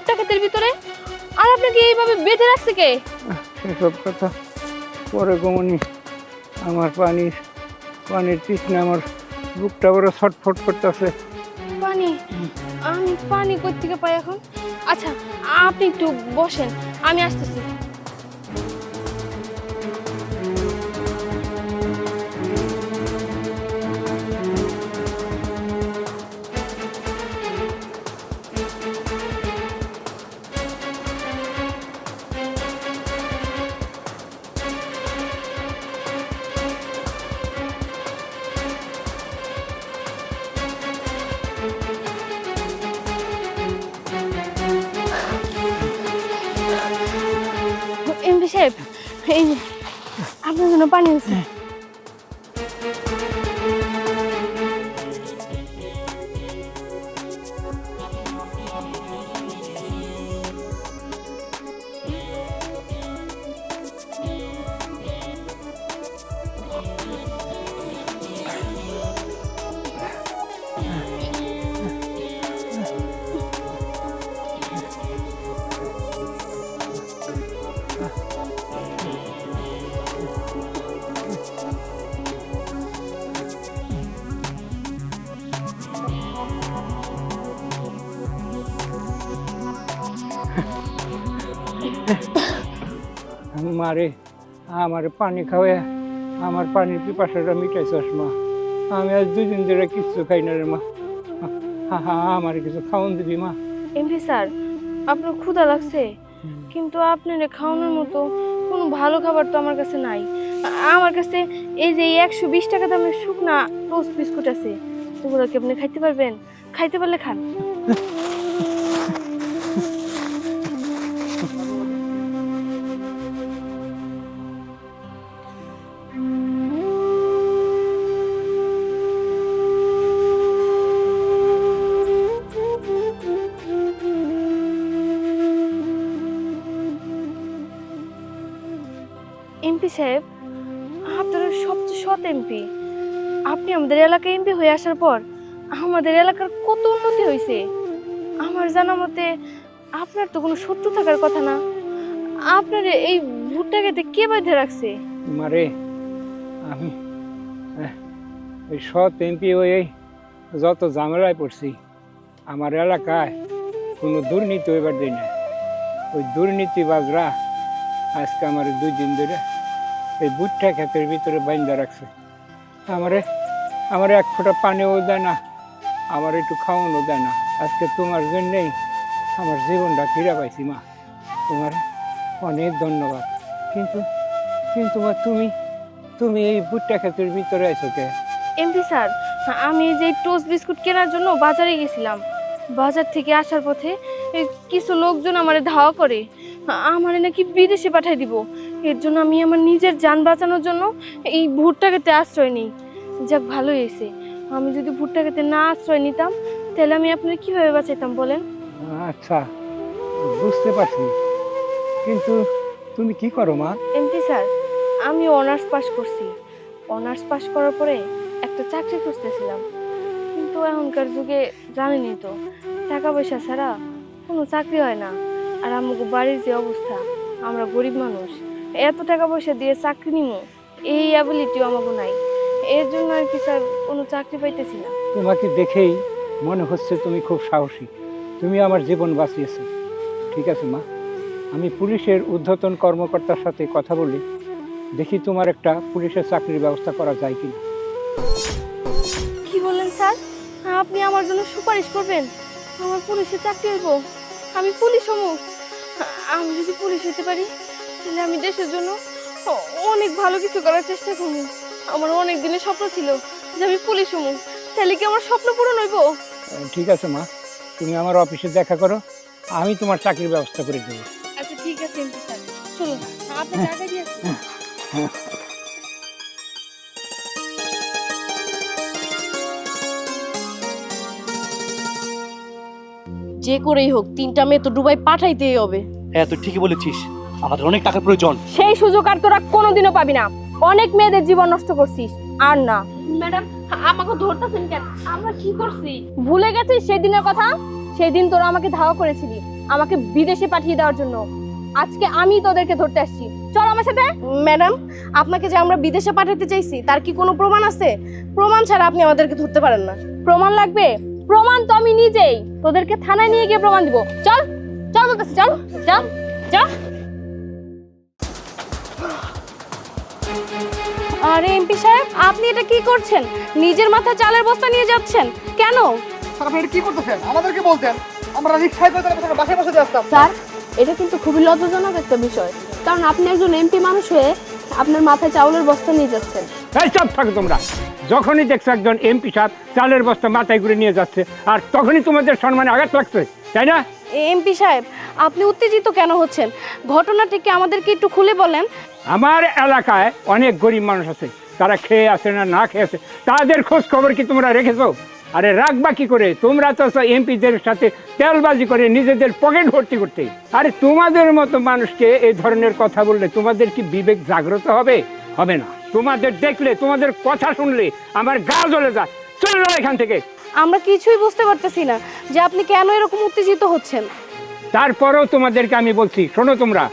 ভুট্টা ক্ষেতের ভিতরে? আর আপনাকে এইভাবে বেঁধে রাখছে কে? সেসব কথা পরে গমনি আমার পানির পানির পিছনে আমার বুকটা বড় ছটফট করতেছে। পানি? আমি পানি কোথেকে পাই এখন? আচ্ছা আপনি একটু বসেন আমি আসতেছি। সাহেব এই যে, আপনার জন্য পানি আছে মারে, আমার পানি খাওয়া আমার পানির পিপাসাটা মিটাইছস মা আমি আজ দুদিন ধরে কিচ্ছু খাই না রে মা। হা হা আমার কিছু খাওয়ান দিবি মা। এমপি স্যার, আপনার ক্ষুধা লাগছে। কিন্তু আপনার খাওয়ানোর মতো কোনো ভালো খাবার তো আমার কাছে নাই। আমার কাছে এই যে একশো বিশ টাকা দামের শুকনা টোস্ট বিস্কুট আছে, ওগুলো কি আপনি খাইতে পারবেন? খাইতে পারলে খান। এমপি সাহেব, আপনারা সবচেয়ে সৎ এমপি। আপনি আমাদের এলাকায় এমপি হয়ে আসার পর আমাদের এলাকার কত উন্নতি হয়েছে। আমার জানা মতে আপনার তো কোনো শত্রু থাকার কথা না। আপনার এই ভুট্টা খেতে কে বাঁধে রাখছে? মারে, আমি ওই সৎ এমপি হয়ে যত ঝামেলায় পড়ছি, আমার এলাকায় কোনো দুর্নীতি হইবার দেয় না ওই দুর্নীতিবাজরা আজকে আমার দুই দিন ধরে এই বুটটা ক্ষেতের ভিতরে বাইন্দা রাখছে। আমারে, আমার এক ফোঁটা পানিও দেয় না, আমার একটু খাওয়ানো দেয় না। আজকে তোমার জন্যেই আমার জীবনটা ফিরে পাইছি মা। তোমার অনেক ধন্যবাদ। কিন্তু কিন্তু মা, তুমি তুমি এই বুটটা ক্ষেতের ভিতরে আছো কে? এমপি স্যার, আমি যে টোস্ট বিস্কুট কেনার জন্য বাজারে গেছিলাম। বাজার থেকে আসার পথে কিছু লোকজন আমার ধাওয়া করে। আমার নাকি বিদেশে পাঠাই দিব। এর জন্য আমি আমার নিজের যান বাঁচানোর জন্য এই ভুট্টা খেতে আশ্রয় নিই। যাক ভালো হয়েছে। আমি যদি ভুট্টা খেতে না আশ্রয় নিতাম তাহলে আমি আপনার কীভাবে বাঁচাইতাম বলেন? আচ্ছা বুঝতে পারছি। কিন্তু তুমি কি করো মা? এমপি স্যার আমি অনার্স পাস করছি। অনার্স পাস করার পরে একটা চাকরি খুঁজতেছিলাম। কিন্তু এখনকার যুগে জানেনই তো টাকা পয়সা ছাড়া কোনো চাকরি হয় না। আর আমাকে বাড়ির যে অবস্থা আমরা গরিব মানুষ এত টাকা পয়সা দিয়ে চাকরি নিমো এই অ্যাবিলিটিও আমাকে নাই। এর জন্য আর কি স্যার কোনো চাকরি পাইতেছি না। তোমাকে দেখেই মনে হচ্ছে তুমি খুব সাহসী। তুমি আমার জীবন বাঁচিয়েছো। ঠিক আছে মা। আমি পুলিশের ঊর্ধ্বতন কর্মকর্তার সাথে কথা বলি দেখি তোমার একটা পুলিশের চাকরির ব্যবস্থা করা যায় কিনা। কি বললেন স্যার? আপনি আমার জন্য সুপারিশ করবেন। আমার পুলিশে চাকরি হইব। আমি পুলিশ হমু। আমি যদি পুলিশ হতে পারি তাহলে আমি দেশের জন্য অনেক ভালো কিছু করার চেষ্টা করব। আমার অনেক দিনের স্বপ্ন ছিল যে আমি পুলিশ হব। তাহলে কি আমার স্বপ্ন পূরণ হইব? ঠিক আছে মা। তুমি আমার অফিসে দেখা করো আমি তোমার চাকরির ব্যবস্থা করে দেবো। আচ্ছা ঠিক আছে চলো চলুন আপনি টাকা দিয়ে যে করেই হোক তিনটা মেয়ে তো ডুবাই পাঠাইতেই হবে। হ্যাঁ তুই ঠিকই বলেছিস। আমাদের অনেক টাকার প্রয়োজন। সেই সুযোগ আর তোরা কোনোদিনও পাবি না। অনেক মেয়েদের জীবন নষ্ট করছিস আর না। ম্যাডাম আমাকে ধরতেছেন কেন? আমরা কি করছি? ভুলে গেছিস সেই দিনের কথা? সেই দিন তোরা আমাকে ধাওয়া করেছিলি আমাকে বিদেশে পাঠিয়ে দেওয়ার জন্য। আজকে আমি তোদেরকে ধরতে আসছি। চল আমার সাথে। ম্যাডাম আপনাকে যে আমরা বিদেশে পাঠাতে চাইছি তার কি কোনো প্রমাণ আছে? প্রমাণ ছাড়া আপনি আমাদেরকে ধরতে পারেন না। প্রমাণ লাগবে? প্রমাণ তো আমি নিজেই। তোদেরকে থানায় নিয়ে গিয়ে প্রমাণ দিব। চল চল বলতেছি চল চল চল। আরে এমপি সাহেব আপনি এটা কি করছেন? নিজের মাথায় চালের বস্তা নিয়ে যাচ্ছেন? কেন? স্যার আপনি এটা কি করতেছেন? আমাদেরকে বলতেন। আমরা রিক্সায় করে তাদের বাসায় বসে আসতাম। স্যার এটা কিন্তু খুবই লজ্জাজনক একটা বিষয়। কারণ আপনি একজন এমপি মানুষ হয়ে আপনার মাথায় চাউলের বস্তা নিয়ে যাচ্ছেন। এই সব থাকো তোমরা। যখনই দেখছ একজন এমপি সাহেব চালের বস্তা মাথায় ঘুরে নিয়ে যাচ্ছে আর তখনই তোমাদের সম্মানে আঘাত লাগছে তাই না? এমপি সাহেব আপনি উত্তেজিত কেন হচ্ছেন? ঘটনাটি কি আমাদেরকে একটু খুলে বলেন? আমার এলাকায় অনেক গরিব মানুষ আছে তারা খেয়ে আছে না না খেয়ে আছে তাদের খোঁজ খবর কি তোমরা রেখেছো? আরে রাখবা কি করে? তোমরা তো এমপিদের সাথে তেলবাজি করে নিজেদের পকেট ভর্তি করতে। আরে তোমাদের মতো মানুষকে এই ধরনের কথা বললে তোমাদের কি বিবেক জাগ্রত হবে? হবে না। তোমাদের দেখলে তোমাদের কথা শুনলে আমার গা জ্বলে যায়। চলে যাও এখান থেকে। আমরা কিছুই বুঝতে পারতেছি না যে আপনি কেন এরকম উত্তেজিত হচ্ছেন। তারপরেও তোমাদেরকে আমি বলছি শোনো তোমরা।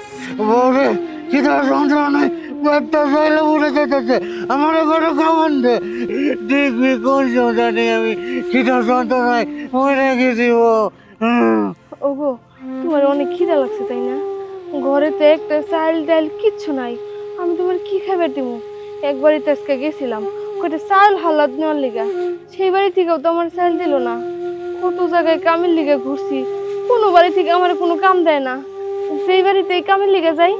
পেটটা চাইলে উঠে যেতেছে আমার ঘরে খাবার দে দেখবি কোন জানি আমি কিনা যন্ত্রণায় মরে গেছি ও। ওগো, তোমার অনেক খিদা লাগছে, তাই না? ঘরে তো একটা চাল ডাল কিচ্ছু নাই। আমি তোমার কি খাবার দিব একবারই তো আজকে গেছিলাম কটা চাল হালাত নেওয়ার লিগা। সেই বাড়ি থেকেও তো আমার চাল দিল না। কত জায়গায় কামের লিগে ঘুরছি, কোনো বাড়ি থেকে আমার কোনো কাম দেয় না। সেই বাড়িতে কামের লিগে যাই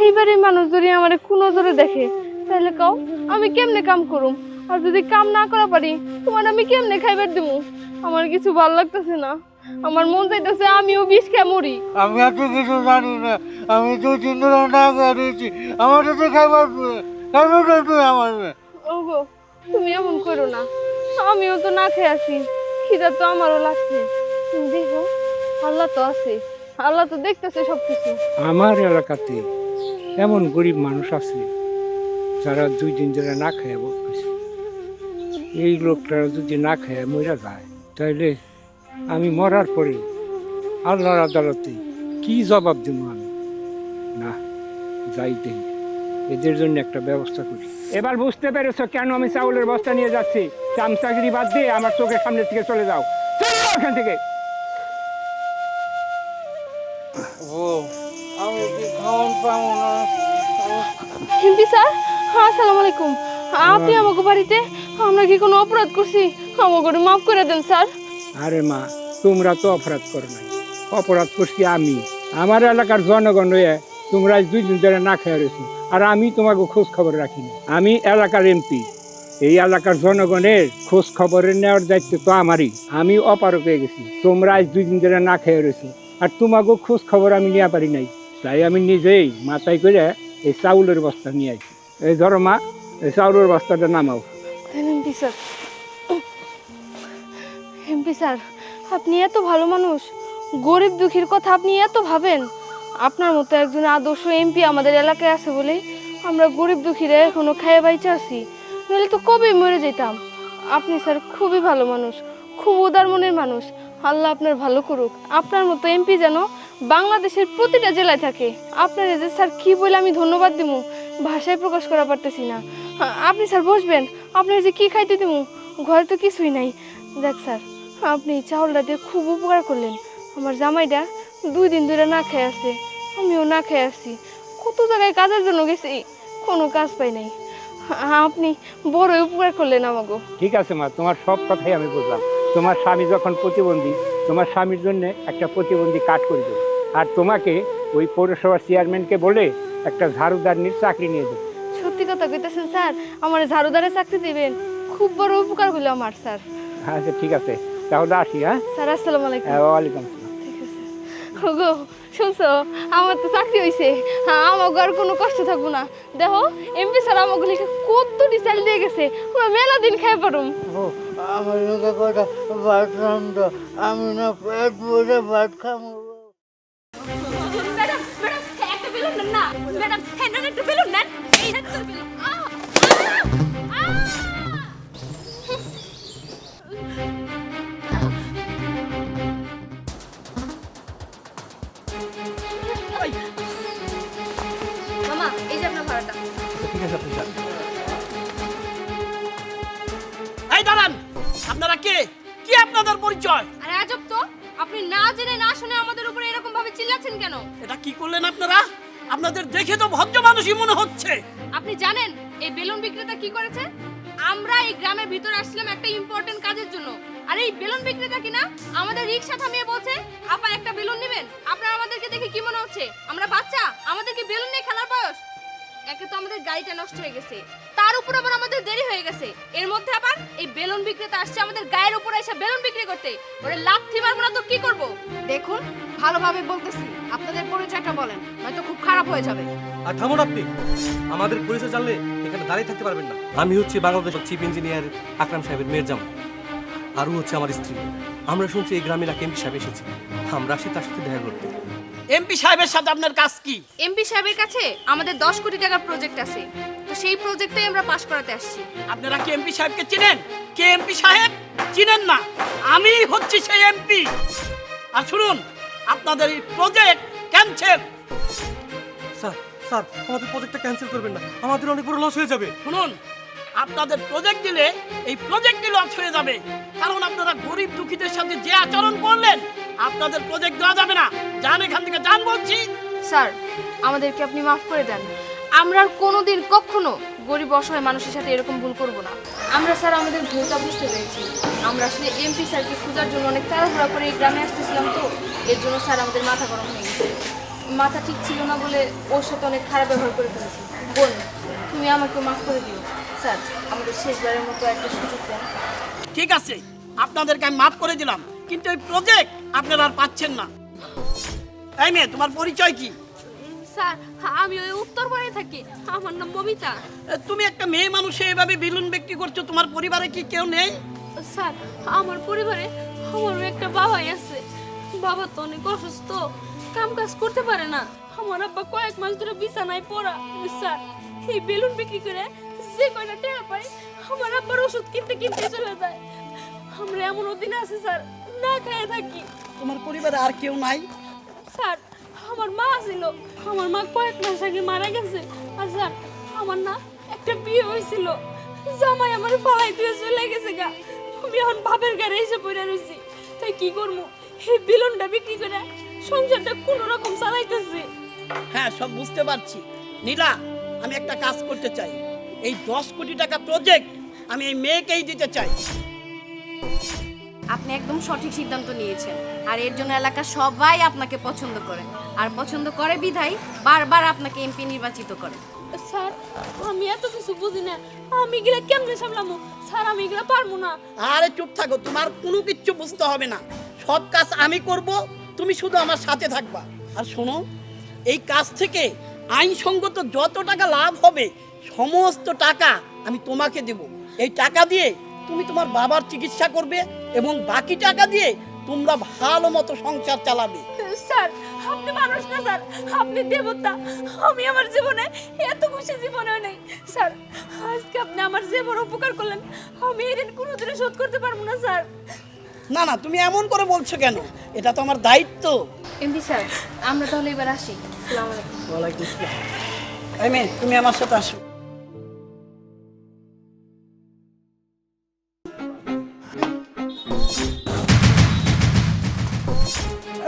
সেই বাড়ির মানুষ যদি আমার কোনো জোরে দেখে তাহলে কাও আমি কেমনে কাম করুম? আর যদি কাম না করা পারি তোমার আমি কেমনে খাইবার দেবো আমার কিছু ভালো লাগতেছে না। আমার মন চাইতেছে আমিও বিষ খেয়ে মরি। আমি এত কিছু জানি না। আমি তো তিন দিন না করেছি আমার তো খাইবার খাইবার তুই আমার। ওগো তুমি এমন করো না। আমিও তো না খেয়ে আছি। খিদা তো আমারও লাগছে। তুমি দেখো আল্লাহ তো আছে। আল্লাহ তো দেখতেছে সবকিছু। আমার এলাকাতে এমন গরিব মানুষ আছে যারা দুই দিন ধরে না খায় বলতেছে এই লোকটারা যদি না খায় মরা যায় তাইলে আমি মরার পরে আল্লাহর আদালতে কি জবাব দেব আমি? না যাই দেই। এদের জন্য একটা ব্যবস্থা করি। এবার বুঝতে পেরেছ কেন আমি চাউলের বস্তা নিয়ে যাচ্ছি? চামচাগিরি বাদ দিয়ে আমার চোখের সামনে থেকে চলে যাও। চলে যাও এখান থেকে। ও আমি কি খাওয়ান পাবো না? স্যার হ্যাঁ আসসালামু আলাইকুম। আপনি আমাকে বাড়িতে আমরা কি কোনো অপরাধ করছি? আমাকে মাফ করে দেন স্যার। আরে মা তোমরা তো অপরাধ করো নাই। অপরাধ করছি আমি। আমার এলাকার জনগণ হয়ে তোমরা দুই দিন ধরে না খেয়ে রয়েছো। আর আমি তোমাকে খোঁজ খবর রাখি না আমি এলাকার এমপি। এই এলাকার জনগণের খোঁজ খবরের নেওয়ার দায়িত্ব তো আমারই। আমি অপারক হয়ে গেছি। তোমরা আজ দুই দিন ধরে না খেয়ে রয়েছো। আর তোমাকে খোঁজ খবর আমি নেওয়া পারি নাই। তাই আমি নিজেই মাথায় করে এই চাউলের বস্তা নিয়ে আসি। এই ধরো মা, এই চাউলের বস্তাটা নামাও। স্যার। এমপি স্যার, আপনি এত ভালো মানুষ। গরিব দুঃখীর কথা আপনি এত ভাবেন। আপনার মতো একজন আদর্শ এমপি আমাদের এলাকায় আছে বলে আমরা গরিব দুঃখীরা এখনও খাইয়ে বাইচে আছি। নইলে তো কবে মরে যেতাম? আপনি স্যার খুবই ভালো মানুষ, খুব উদার মনের মানুষ। আল্লাহ আপনার ভালো করুক। আপনার মতো এমপি যেন বাংলাদেশের প্রতিটা জেলায় থাকে। আপনার যে স্যার কি বলে আমি ধন্যবাদ দিব ভাষায় প্রকাশ করা পারতেছি না। আপনি স্যার বসবেন, আপনার যে কি খাইতে দিব ঘরে তো কিছুই নাই। দেখ স্যার, আপনি চাউলটা দিয়ে খুব উপকার করলেন। আমার জামাইটা দুই দিন ধরে না খেয়ে আছে, আমিও না খেয়ে আসছি কত জায়গায় কাজের জন্য গেছি, কোনো কাজ পাই নাই। আপনি বড় উপকার করলেন আমাকে ঠিক আছে মা, তোমার সব কথাই আমি বুঝলাম। তোমার স্বামী যখন প্রতিবন্ধী, তোমার স্বামীর জন্য একটা প্রতিবন্ধী কাট করে দেবো আর তোমাকে ওই পৌরসভার চেয়ারম্যানকে বলে একটা ঝাড়ুদারনির চাকরি নিয়ে দেবো সত্যি কথা কইতেছেন স্যার আমার ঝাড়ুদারে চাকরি দিবেন। খুব বড় উপকার হলো আমার স্যার। আচ্ছা ঠিক আছে। তাহলে আসি হ্যাঁ? স্যার আসসালামু আলাইকুম। হ্যাঁ, ওয়ালাইকুম আসসালাম। ওগো শুনছো? আমার তো চাকরি হয়েছে হ্যাঁ আমাকে আর কোনো কষ্ট থাকব না। দেখো এমপি স্যার আমাকে লিখে কত ডিসাইল দিয়ে গেছে। আমরা মেলা দিন খাই পারুম ও, আমার কথা ভাত রান্ধ? আমি না পেট ভরে ভাত খাব ম্যাডাম নেন একটু বেলুন নেন। এই হাতে তোর বেলুন আহ! আহ! আহ! মামা এই যে আপনার ভাড়াটা। ঠিক আছে আপনি যান। এই দাঁড়ান! আপনারা কে? কি আপনাদের পরিচয়? আরে আজব তো। আপনি না জেনে না শুনে আমাদের উপরে এরকম ভাবে চিল্লাচ্ছেন কেন? এটা কি করলেন আপনারা? আপনাদের দেখে তো ভদ্র মানুষই মনে হচ্ছে। আপনি জানেন এই বেলুন বিক্রেতা কি করেছে? আমরা এই গ্রামের ভিতরে আসছিলাম একটা ইম্পর্টেন্ট কাজের জন্য। আর এই বেলুন বিক্রেতা কিনা? আমাদের রিক্সা থামিয়ে বলছে আপা একটা বেলুন নেবেন? আপনারা আমাদেরকে দেখে কি মনে হচ্ছে? আমরা বাচ্চা আমাদের কি বেলুন নিয়ে খেলার বয়স? একে তো আমাদের গাড়িটা নষ্ট হয়ে গেছে। তার উপর আবার আমাদের দেরি হয়ে গেছে। এর মধ্যে আবার এই বেলুন বিক্রেতা আসছে আমাদের গায়ের উপরে এসে বেলুন বিক্রি করতে। ওরে লাথি মারবো না তো কি করব? দেখুন ভালোভাবে বলতেছি আপনাদের পরিচয়টা বলেন নয়তো খুব খারাপ হয়ে যাবে। আর থামুন আপনি আমাদের পরিচয় জানলে এখানে দাঁড়িয়ে থাকতে পারবেন না। আমি হচ্ছে বাংলাদেশ চিফ ইঞ্জিনিয়ার আকরাম সাহেবের মেয়ের জামা আরও হচ্ছে আমার স্ত্রী। আমরা শুনছি এই গ্রামের এক এমপি সাহেব এসেছে। আমরা আসি তার সাথে দেখা করতে। এমপি সাহেবের সাথে আপনার কাজ কি? এমপি সাহেবের কাছে আমাদের দশ কোটি টাকার প্রজেক্ট আছে। তো সেই প্রজেক্টটাই আমরা পাশ করাতে আসছি। আপনারা কি এমপি সাহেবকে চিনেন? কে এমপি সাহেব? চিনেন না। আমি হচ্ছি সেই এমপি। আর শুনুন আপনাদের এই প্রজেক্ট ক্যান্সেল স্যার স্যার আমাদের প্রজেক্টটা ক্যান্সেল করবেন না। আমাদের অনেক বড় লস হয়ে যাবে। শুনুন আপনাদের প্রজেক্ট দিলে এই প্রজেক্টই লস হয়ে যাবে। কারণ আপনারা গরিব দুঃখীদের সাথে যে আচরণ করলেন আপনাদের প্রজেক্ট দেওয়া যাবে না। যান এখান থেকে যান বলছি। স্যার আমাদেরকে আপনি মাফ করে দেন। আমরা আর কোনোদিন কখনো গরিব অসহায় মানুষের সাথে এরকম ভুল করব না। আমরা স্যার আমাদের ভুলটা বুঝতে পেরেছি। আমরা আসলে এমপি স্যারকে খোঁজার জন্য অনেক তাড়াহুড়া করে এই গ্রামে আসতেছিলাম তো, এর জন্য স্যার আমাদের মাথা গরম হয়ে গেছে। মাথা ঠিক ছিল না বলে ওর সাথে অনেক খারাপ ব্যবহার করে ফেলেছি। বোন, তুমি আমাকে মাফ করে দিও। স্যার, আমাদের শেষবারের মতো একটা সুযোগ দেন। ঠিক আছে, আপনাদেরকে আমি মাফ করে দিলাম, কিন্তু এই প্রজেক্ট আপনারা আর পাচ্ছেন না। এই মেয়ে, তোমার পরিচয় কি? স্যার আমি ওই উত্তরপাড়ায় থাকি। আমার নাম ববিতা তুমি একটা মেয়ে মানুষে এভাবে বেলুন বিক্রি করছ তোমার পরিবারে কি কেউ নেই? স্যার আমার পরিবারে আমারও একটা বাবাই আছে। বাবা তো অনেক অসুস্থ কাম কাজ করতে পারে না। আমার আব্বা কয়েক মাস ধরে বিছানায় পড়া। স্যার এই বেলুন বিক্রি করে যে কয়টা টাকা পাই আমার আব্বার ওষুধ কিনতে কিনতে চলে যায়। আমরা এমন দিন আছে স্যার না খেয়ে থাকি। তোমার পরিবারে আর কেউ নাই? স্যার আমার মা ছিল আমার মা কয়েক মাস আগে মারা গেছে। আর স্যার আমার না একটা বিয়ে হয়েছিল। জামাই আমার ফালাই দিয়ে চলে গেছে গা। আমি এখন বাপের গাড়ি এসে পড়ে রয়েছি। তাই কি করব? এই বিলনটা বিক্রি করে সংসারটা কোনো রকম চালাইতেছি। হ্যাঁ সব বুঝতে পারছি। নীলা আমি একটা কাজ করতে চাই। এই দশ কোটি টাকা প্রজেক্ট আমি এই মেয়েকেই দিতে চাই। আপনি একদম সঠিক সিদ্ধান্ত নিয়েছেন। আর এর জন্য এলাকার সবাই আপনাকে পছন্দ করে। আর পছন্দ করে বিধায় বারবার আপনাকে এমপি নির্বাচিত করে। স্যার আমি এত কিছু বুঝি না। আমি এগুলা কেমনে সামলামু? স্যার আমি এগুলা পারব না। আরে চুপ থাকো তোমার কোনো কিচ্ছু বুঝতে হবে না। সব কাজ আমি করব তুমি শুধু আমার সাথে থাকবা। আর শোনো এই কাজ থেকে আইনসঙ্গত যত টাকা লাভ হবে সমস্ত টাকা আমি তোমাকে দেব। এই টাকা দিয়ে তুমি তোমার বাবার চিকিৎসা করবে এবং বাকি টাকা দিয়ে তোমরা ভালো মতো সংসার চালাবে। স্যার আপনি মানুষ না স্যার। আপনি দেবতা। আমি আমার জীবনে এত খুশি জীবনেও নেই স্যার। আজকে আপনি আমার যে বড় উপকার করলেন আমি এই ঋণ কোনোদিনও শোধ করতে পারব না স্যার। না না তুমি এমন করে বলছো কেন? এটা তো আমার দায়িত্ব। এমপি স্যার আমরা তাহলে এবার আসি। আসসালামু আলাইকুম। ওয়ালাইকুম আসসালাম তুমি আমার সাথে আসো।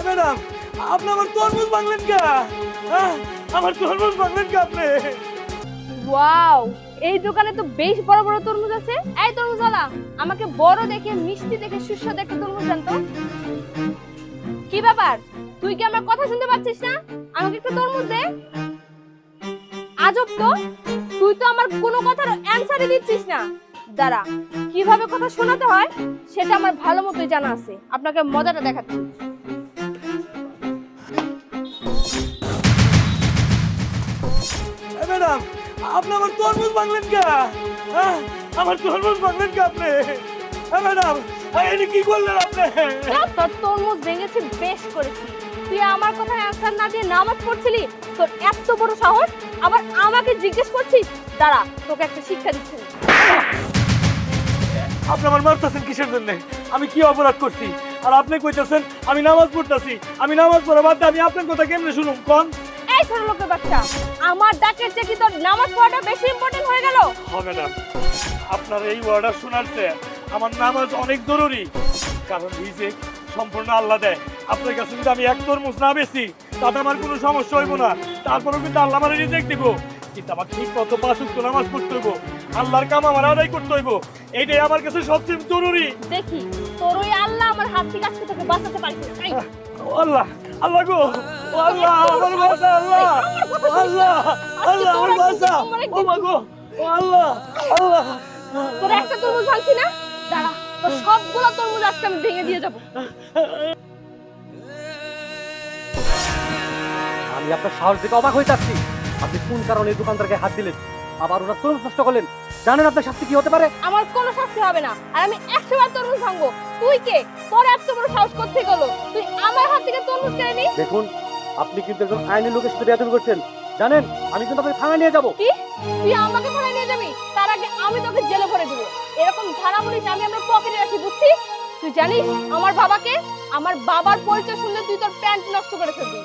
ম্যাডাম আপনি আমার তরমুজ ভাঙলেন কে? আমার তরমুজ ভাঙলেন কে আপনি। ওয়াও, এই দোকানে তো বেশ বড় বড় তরমুজ আছে। এই তরমুজওয়ালা, আমাকে বড় দেখে, মিষ্টি দেখে, সুস্বাদু একটা তরমুজ দেন তো। কি ব্যাপার? তুই কি আমার কথা শুনতে পাচ্ছিস না? আমাকে একটু তরমুজ দে। আজব তো, তুই তো আমার কোনো কথার অ্যানসারই দিচ্ছিস না। দাঁড়া, কীভাবে কথা শোনাতে হয়, সেটা আমার ভালো মতোই জানা আছে। আপনাকে মজাটা দেখাচ্ছি। ম্যাডাম আপনি আমার তরমুজ ভাঙলেন কে? হ্যাঁ? আমার তরমুজ ভাঙলেন কে আপনি? হ্যাঁ, ম্যাডাম এটা কি করলেন আপনি? দেখ, তোর তরমুজ ভেঙেছি বেশ করেছি। তুই আমার কথায় অ্যান্সার না দিয়ে নামাজ পড়ছিলি? তোর এত বড় সাহস? আবার আমাকে জিজ্ঞেস করছিস? দাঁড়া তোকে একটা শিক্ষা দিচ্ছি। আপনি আমার মারতেছেন কিসের জন্য? আমি কি অপরাধ করছি? আর আপনি কইতেছেন আমি নামাজ পড়তেছি। আমি নামাজ পড়া বাদ দিয়ে আমি আপনার কথা কেমনে শুনুম? কোন? এই ছোট লোকের বাচ্চা, আমার ডাকের চেয়ে কি তোর নামাজ পড়াটা বেশি ইম্পর্টেন্ট হয়ে গেল? হবে না আপনার এই অর্ডার শোনার চেয়ে আমার নামাজ অনেক জরুরি। কারণ রিজেক সম্পূর্ণ আল্লাহ দেয়। আপনার কাছে যদি আমি এক তরমুজ না বেশি তাতে আমার কোনো সমস্যা হইব না। তারপরেও কিন্তু আল্লাহ আমার রিজেক্ট দিব। কিন্তু আমার ঠিক মতো পাঁচ নামাজ পড়তে হইব। আল্লাহর কাম আমার আদায় করতে হইব। এইটাই আমার কাছে সবচেয়ে জরুরি। দেখি তোর ওই আল্লাহ আমার হাত থেকে আজকে তোকে বাঁচাতে ও আল্লাহ আল্লাহ গো ও আল্লাহ আমার বাসা আল্লাহ আল্লাহ আল্লাহ আমার বাসা ও মা গো ও আল্লাহ আল্লাহ। তোর একটা তরমুজ ভাঙছি না? দাঁড়া তোর সবগুলো তরমুজ আজকে আমি ভেঙে দিয়ে যাব। আমি আপনার সাহস দেখে অবাক হয়ে যাচ্ছি। আপনি কোন কারণে দোকানদারকে হাত দিলেন? আবার ওরা তরমুজ নষ্ট করলেন? জানেন আপনার শাস্তি কি হতে পারে? আমার কোনো শাস্তি হবে না। আর আমি একশো বার তরমুজ ভাঙবো। তুই কে? তোর এত বড় সাহস করতে গেলো তুই আমার হাত থেকে তরমুজ কেড়ে নি দেখুন আপনি কিন্তু একজন আইনের লোকের সাথে বেয়াদবি করছেন। জানেন আমি কিন্তু আপনাকে থানায় নিয়ে যাব। কি? তুই আমাকে থানায় নিয়ে যাবি? তার আগে আমি তোকে জেলে ভরে দেবো। এরকম ধারা বলিস আমি আমার পকেটে রাখি বুঝছিস? তুই জানিস আমার বাবাকে আমার বাবার পরিচয় শুনলে তুই তোর প্যান্ট নষ্ট করে ফেলবি।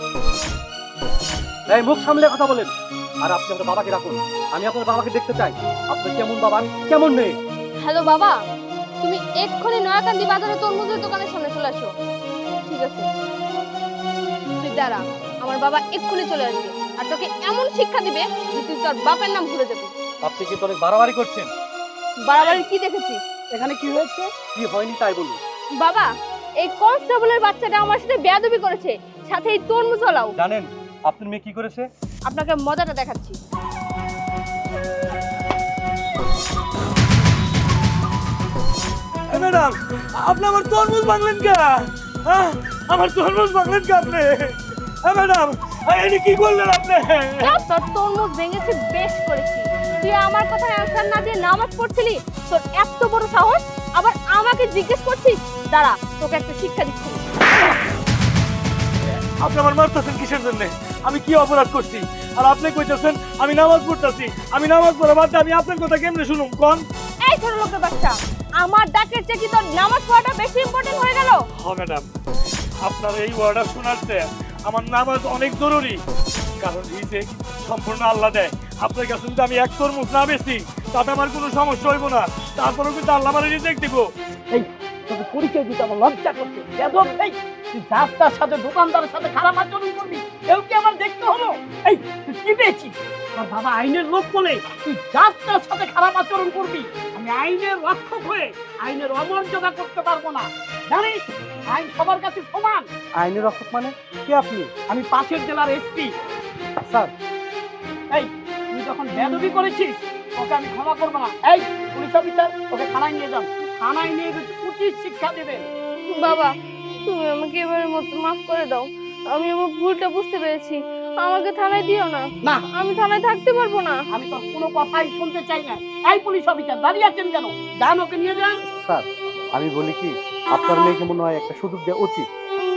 এই মুখ সামলে কথা বলেন। আর আপনি আপনার বাবাকে রাখুন আমি আপনার বাবাকে দেখতে চাই। আপনি কেমন বাবা? কেমন মেয়ে? হ্যালো বাবা। তুমি এক্ষুনি নয়াকান্দি বাজারে তরমুজের দোকানের সামনে চলে আসো। ঠিক আছে। তুই দাঁড়া। আমার বাবা এক্ষুনি চলে আসবে। আর তোকে এমন শিক্ষা দিবে যে তুই তোর বাপের নাম ভুলে যাবি। আপনি কিন্তু অনেক বাড়াবাড়ি করছেন। বাড়াবাড়ি কি দেখেছিস এখানে কি হয়েছে? কি হয়নি তাই বলুন। বাবা এই কনস্টেবলের বাচ্চাটা আমার সাথে বেয়াদবি করেছে। সাথে এই তরমুজ ওলাও। জানেন আপনার মেয়ে কি করেছে? আপনাকে মজাটা দেখাচ্ছি। ম্যাডাম আপনি আমার তরমুজ ভাঙলেন কে? হ্যাঁ? আমার তরমুজ ভাঙলেন কে আপনি? হ্যাঁ, ম্যাডাম এটা কি করলেন আপনি? তোর তরমুজ ভেঙেছি বেশ করেছি। তুই আমার কথায় অ্যান্সার না দিয়ে নামাজ পড়ছিলি? তোর এত বড় সাহস? আবার আমাকে জিজ্ঞেস করছিস? দাঁড়া তোকে একটা শিক্ষা দিচ্ছি। আপনি আমার মারতেছেন কিসের জন্য? আমি কি অপরাধ করছি? আর আপনি কইতেছেন আমি নামাজ পড়তেছি। আমি নামাজ পড়া বাদ দিয়ে আমি আপনার কথা কেমনে শুনুম? কোন? এই ছোট লোকের বাচ্চা আমার ডাকের চেয়ে কি তোর নামাজ পড়াটা বেশি ইম্পর্টেন্ট হয়ে গেল? হ্যাঁ ম্যাডাম। আপনার এই অর্ডার শোনার চেয়ে আমার নামাজ অনেক জরুরি। কারণ রিজেক সম্পূর্ণ আল্লাহ দেয়। আপনার কাছে যদি আমি এক তরমুজ না বেশি তাতে আমার কোনো সমস্যা হইব না। তারপরেও কিন্তু আল্লাহ আমার রিজেক দিব। এই তোকে পরিচয় দিতে আমার লজ্জা করছে। বেদব এই তুই রাস্তার সাথে দোকানদারের সাথে খারাপ আচরণ করবি? কেউ কি আমার দেখতে হলো? এই তুই কি পেয়েছিস? তোর বাবা আইনের লোক বলে তুই রাস্তার সাথে খারাপ আচরণ করবি। আমি আইনের রক্ষক হয়ে আইনের অমর্যাদা করতে পারব না। জানিস আইন সবার কাছে সমান। আইনের রক্ষক মানে? কে আপনি? আমি পাশের জেলার এসপি। স্যার। এই তুই যখন বেদবি করেছিস ওকে আমি ক্ষমা করব না। এই পুলিশ অফিসার ওকে থানায় নিয়ে যান থানায় নিয়ে গিয়ে উচিত শিক্ষা দেবেন। বাবা তুমি আমাকে এবারের মতো মাফ করে দাও। আমি আমার ভুলটা বুঝতে পেরেছি। আমাকে থানায় দিও না। না। আমি থানায় থাকতে পারব না। আমি তোর কোনো কথাই শুনতে চাই না। এই পুলিশ অফিসার দাঁড়িয়ে আছেন কেন? যান ওকে নিয়ে যান। স্যার আমি বলি কি আপনার মেয়েকে মনে হয় একটা সুযোগ দেওয়া উচিত।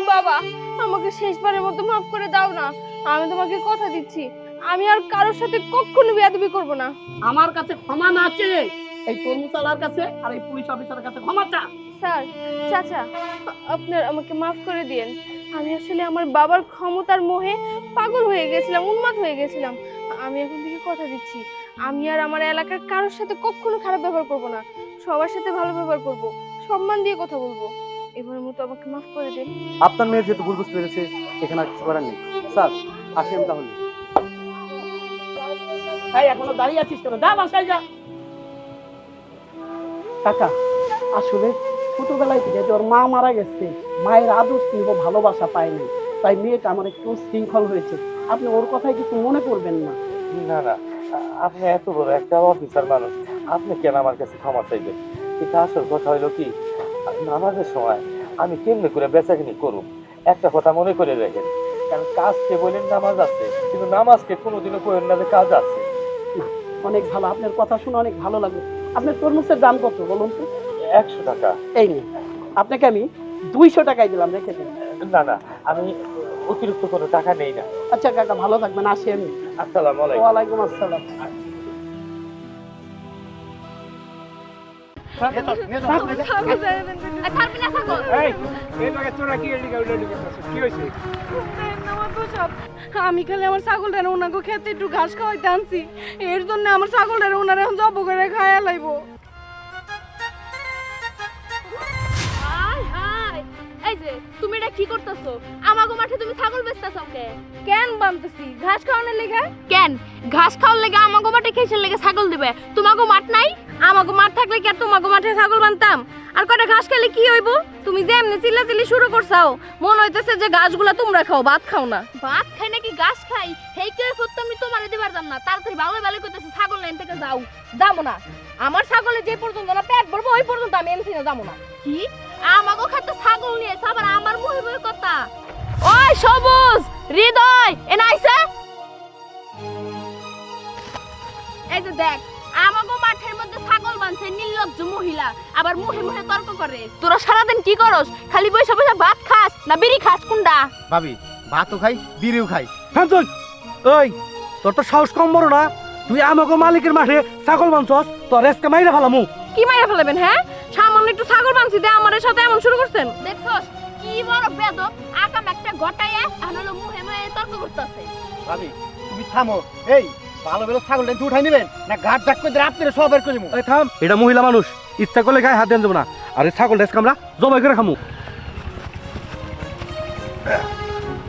বাবা আমাকে শেষবারের মতো মাফ করে দাও না। আমি তোমাকে কথা দিচ্ছি। আমি আর কারোর সাথে কখনো বেয়াদবি করব না। আমার কাছে ক্ষমা না চেয়ে এই তরমুসালার কাছে আর এই পুলিশ অফিসারের কাছে ক্ষমা চা স্যার চাচা আপনার আমাকে মাফ করে দিয়েন। আমি আসলে আমার বাবার ক্ষমতার মোহে পাগল হয়ে গেছিলাম উন্মাদ হয়ে গেছিলাম। আমি এখন থেকে কথা দিচ্ছি। আমি আর আমার এলাকার কারোর সাথে কখনো খারাপ ব্যবহার করব না। সবার সাথে ভালো ব্যবহার করব সম্মান দিয়ে কথা বলব। এবারের মতো আমাকে মাফ করে দিন। আপনার মেয়ে যেহেতু ভুল বুঝতে পেরেছে এখানে আর কিছু করার নেই। স্যার আসি আমি তাহলে এখনও দাঁড়িয়ে আছিস কেন? যা বাসায় যা। কাকা আসলে ছোটবেলায় থেকে যে ওর মা মারা গেছে মায়ের আদর স্নেহ ভালোবাসা পায় নাই। তাই মেয়েটা আমার একটু শৃঙ্খল হয়েছে। আপনি ওর কথায় কিছু মনে করবেন না? না না আপনি এত বড় একটা অফিসার মানুষ আপনি কেন আমার কাছে ক্ষমা চাইবেন? কিন্তু আসল কথা হইল কি নামাজের সময় আমি কেমনে করে বেচাকিনি করুম? একটা কথা মনে করে রাখেন কারণ কাজকে বলেন নামাজ আছে কিন্তু নামাজকে কোনোদিনও করেন না যে কাজ আছে। অনেক ভালো আপনার কথা শুনে অনেক ভালো লাগল। আপনার তরমুজের দাম কত বলুন তো? একশো টাকা। এই নিন আপনাকে আমি দুইশো টাকায় দিলাম রেখে দিন। না না আমি অতিরিক্ত কোনো টাকা নেই না। আচ্ছা কাকা ভালো থাকবেন আসি আমি। আসসালামু আলাইকুম। ওয়ালাইকুম আসসালাম। কি এদিকে হয়েছে আমি খালি আমার ছাগলটারে ওনাকে খেতে একটু ঘাস খাওয়াইতে আনছি। এর জন্য আমার ছাগলটারে ওনারা এখন জব করে খাইয়া লাইবো। এই যে তুমি এটা কি করতেছো? আমাগো মাঠে তুমি ছাগল বেচতেছো কে? কেন বানতেছি? ঘাস খাওয়ানোর লেগে? কেন? ঘাস খাওয়ার লেগে আমাগো মাঠে খেসের লেগে ছাগল দিবে। তোমাগো মাঠ নাই? আমাগো মাঠ থাকলে কি আর তোমাগো মাঠে ছাগল বানতাম? আর কটা ঘাস খেলে কি হইব? তুমি যে এমনি চিল্লাচিল্লি শুরু করছাও মন হইতেছে যে ঘাসগুলা তোমরা খাও ভাত খাও না। ভাত খাই নাকি ঘাস খাই? হেই করে ফত আমি তোমারে দিবার যাম না? তাড়াতাড়ি ভালো ভালো কইতেছে ছাগল লাইন থেকে যাও। যাব না। আমার ছাগলে যে পর্যন্ত না পেট ভরবো ওই পর্যন্ত আমি এনছি না যাব না। কি? আমাগো খাতে ছাগল নিয়ে আবার আমার মুহে মুহে কথা। ওই সবুজ হৃদয় এনে আইছে? এই যে দেখ আমাগো মাঠের মধ্যে ছাগল নির্লজ্জ মহিলা। আবার মুহে মুহে তর্ক করে তোরা সারাদিন কি করস? খালি বসে বসে ভাত খাস না বিড়ি খাস কোনটা ভাবি ভাতও খাই বিড়িও খাই। হ্যাঁ তুই ওই তোর তো সাহস কম বড় না। তুই আমাকে মালিকের মাঠে ছাগল মানছস তোর রেসকে মাইরা ফেলামু। কি মাইরা ফেলাবেন হ্যাঁ? সামান্য একটু ছাগল বানছি দে আমার সাথে এমন শুরু করছেন। দেখছস কি বড় বেদব আকাম একটা গটাইয়া এখন হলো মুহে মুহে তর্ক করতেছে। ভাবি তুমি থামো। এই ভালো ভালো ছাগলটা একটু উঠাই নেবেন? না ঘাট ঝাট করে আপনারা সব বের করে দেবো এই থাম। এটা মহিলা মানুষ ইচ্ছা করলে গায়ে হাত দেন যাব না। আর এই ছাগল রেসকে আমরা জবাই করে খামু।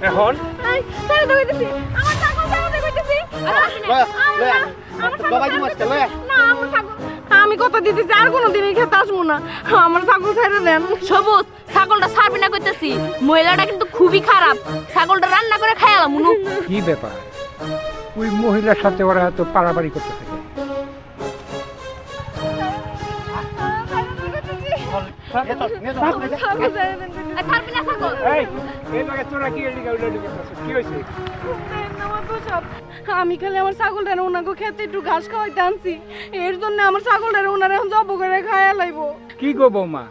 এখন? আমি কত দিতেছি আর কোনো দিনই খেতে আসব না। আমার ছাগল ছেড়ে দেন। সবুজ ছাগলটা ছাড়বি না কইতেছি। মহিলাটা কিন্তু খুবই খারাপ। ছাগলটা রান্না করে খাইলাম কি ব্যাপার? ওই মহিলার সাথে ওরা এত পাড়াপাড়ি করতে থাকে। আমি খালি আমার ছাগলটারে ওনাকে খেতে একটু ঘাস খাওয়াইতে আনছি। এর জন্য আমার ছাগলটারে ওনারা জব করে খাইয়া লাইবো। কি গো বৌমা?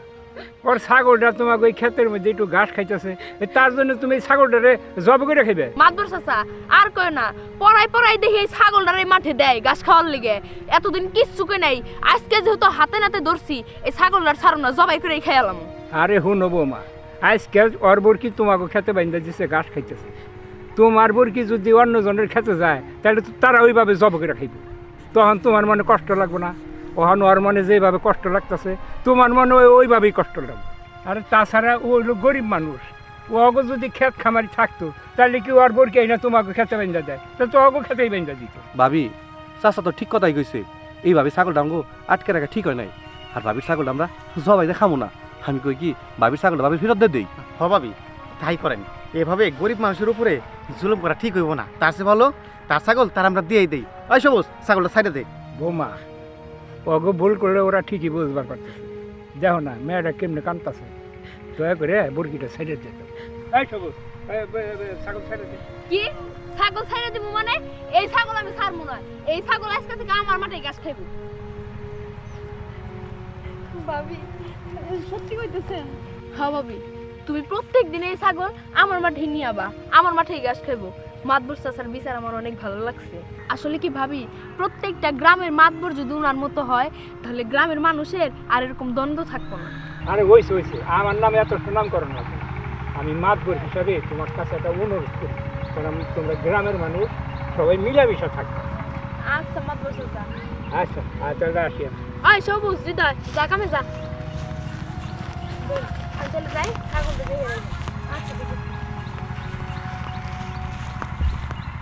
ওর ছাগলটা তোমাকে ওই ক্ষেতের মধ্যে একটু ঘাস খাইতেছে তার জন্য তুমি এই ছাগলটারে জব করে খাইবে? মাদবর চাচা আর কয় না পড়াই পড়াই দেখি এই ছাগলটার মাঠে দেয় ঘাস খাওয়ার লিগে। এতদিন কিচ্ছু কই নাই আজকে যেহেতু হাতে নাতে ধরছি এই ছাগলটার ছাড়ো না জবাই করে খেয়ালাম আরে হুনো বৌমা আজকে ওর বরকি তোমাকে খেতে বাইন্দা দিছে ঘাস খাইতেছে। তোমার বরকি যদি অন্যজনের খেতে যায় তাহলে তারা ওইভাবে জব করে খাইবে। তখন তোমার মনে কষ্ট লাগবে না? ওখান ওর মনে যেভাবে কষ্ট লাগতেছে তোমার মনে ওই- ওইভাবেই কষ্ট লাগবে। আর তাছাড়া ও হলো গরিব মানুষ ও অগো যদি খেত খামারি থাকতো তাহলে কি ওর বরকি না তোমাকে খেতে বাইন্দা দেয় তাহলে তো অগো খেতেই বাইন্দা দিত। ভাবি চাচা তো ঠিক কথাই কইছে এইভাবে ছাগলটা আমগো আটকে রাখা ঠিক হয় নাই। আর ভাবির ছাগলটা আমরা জবাই দিয়ে খামু না। আমি কই কি ভাবির ছাগলটা ভাবির ফেরত দিয়ে দেই। হ ভাবি তাই করেন। এভাবে গরিব মানুষের উপরে জুলুম করা ঠিক হইব না। তার চেয়ে ভালো তার ছাগল তার আমরা দিয়েই দেই। ওই সবুজ ছাগলটা সাইডে দে। বৌমা অগো ভুল করলে ওরা ঠিকই বুঝবার পারতেছে। দেখো না মেয়েটা কেমনে কান্দতেছে দয়া করে বরকিটা সাইডে যেত এই সবুজ ছাগল সাইডে দে। কি? ছাগল ছেড়ে দিব মানে? এই ছাগল আমি ছাড়বো না। এই ছাগল আজকে থেকে আমার মাঠে ঘাস খাইবো। ভাবি সত্যি কইতেছেন? হ্যাঁ ভাবি তুমি প্রত্যেক দিন এই ছাগল আমার মাঠে নিয়ে আবা। আমার মাঠে ঘাস খাইবো। মাতবর চাচার বিচার আমার অনেক ভালো লাগছে। আসলে কি ভাবি প্রত্যেকটা গ্রামের মাতবর যদি উনার মতো হয় তাহলে গ্রামের মানুষের আর এরকম দ্বন্দ্ব থাকব না। আরে হয়েছে হয়েছে আমার নামে এত সুনাম করো না। আমি মাতবর হিসাবে তোমার কাছে একটা অনুরোধ করি কারণ তোমরা গ্রামের মানুষ সবাই মিলামিশা থাকবে আচ্ছা মাতবর চাচা। আচ্ছা আচ্ছা আসি। আয় সবুজ হৃদয় যা কামে যা। তাহলে যাই আচ্ছা